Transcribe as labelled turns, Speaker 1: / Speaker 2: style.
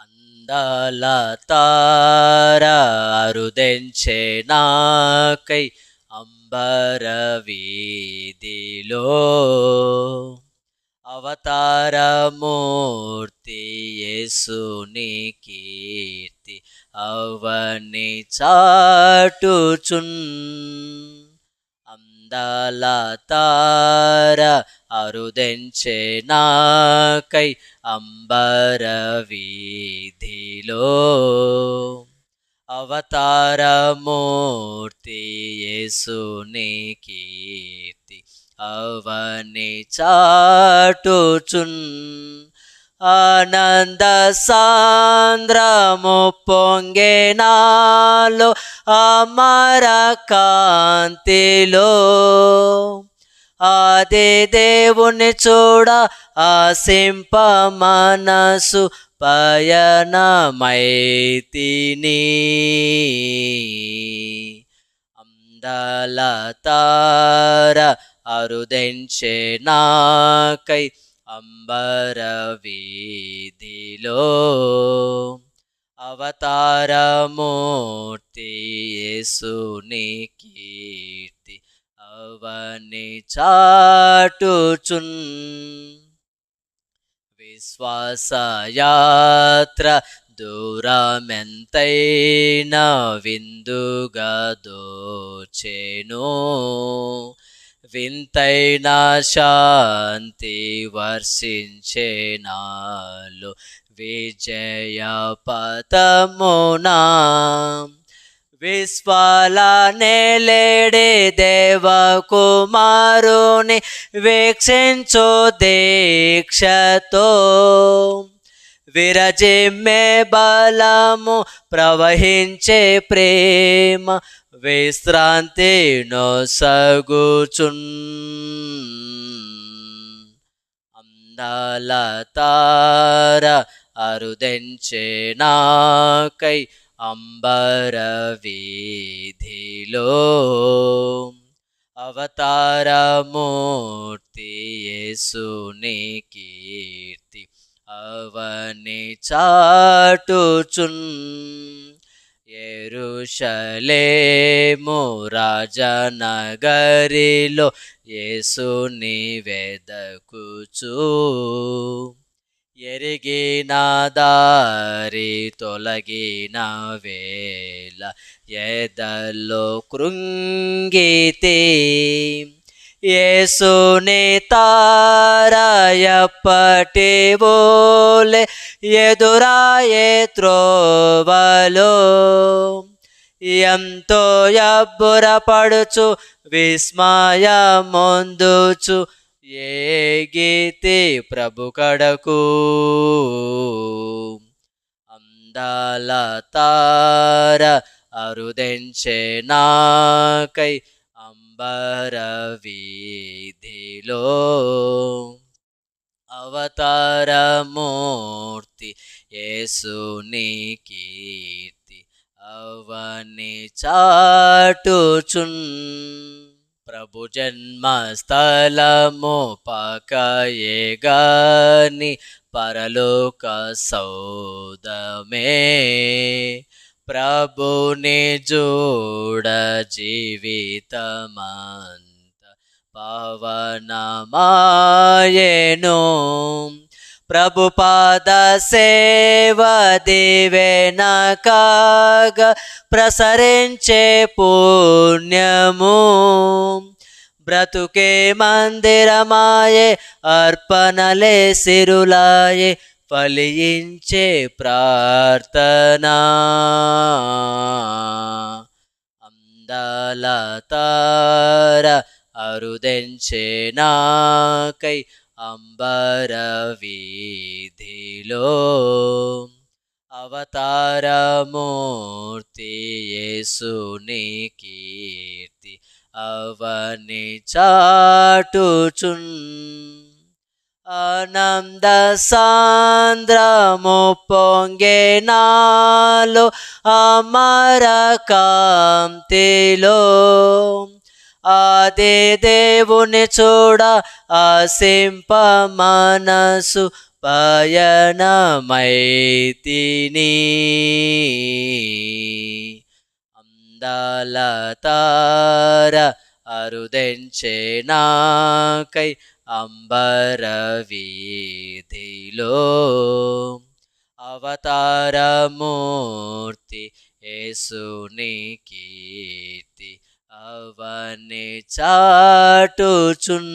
Speaker 1: అందాల తార అరుదెంచే నాకై అంబర వీధిలో. అవతారమూర్తి యేసుని కీర్తి అవని చాటుచున్ అందాల తార అరుదెంచే నాకై అంబర వీధిలో. అవతారమూర్తి యేసుని కీర్తి అవని చాటుచున్. ఆనంద సాంద్రము పొంగెనాలో అమర కాంతిలో. ఆది దేవుని చూడ ఆసింప మనసు పయనమైతిని. అందల తార అరుదెంచే నాకై అంబర వీధిలో అవతారమూర్తి యేసుని కీర్తి అవని చాటుచున్ విశ్వాసయాత్ర దూరమెంతైనా విందుగా దోచెను వింతైన శాంతి వర్షించే నాలో విజయ పతమునా విశ్వాల నేలేడే దేవకుమారుని వీక్షించు దీక్షతో. విరజిమ్మే బలము ప్రవహించే ప్రేమ విశ్రాంతి నొసగుచున్ అందాల తార అరుదెంచే నాకై అంబర వీధిలో. అవతారమూర్తి యేసుని కీర్తి అవని చాటుచున్ ఎరుషలేము రాజనగరిలో యేసుని వెదకుచూ. ఎరిగిన దారి తొలగిన వేళ ఎదలో కృంగితే యేసుని తారయప్పటి బోలే ఎదురాయే త్రోవలో ఎంతో ఎబ్బురపడుచు విస్మయమొందుచు గీతి ప్రభు కడకు అందాల తార అరుదెంచే నాకై అంబర అవతారమూర్తి యేసుని కీర్తి అవని చాటుచున్. ప్రభు జన్మస్థలము పకయే గాని పరలోక సౌదమే. ప్రభుని జోడ జీవితమంత పవనమాయను. ప్రభుపాద సేవ దివెన కాగ ప్రసరించే పుణ్యము. బ్రతుకే మందిరమాయే అర్పణలే సిరులాయే ఫలించే ప్రార్థనా. అందాల తార అరుదెంచే నాకై అంబర వీధిలో. అవతారమూర్తి యేసుని కీర్తి అవని చాటుచున్. ఆనంద సాంద్రము పొంగే నాలో అమర కాంతిలో ఆది దేవుని చూడ ఆసింప మనసు పయనమైతిని. అందాల తార అరుదెంచే నాకై అంబరవీధిలో అవతారమూర్తి యేసుని కీర్తి అవని చాటుచున్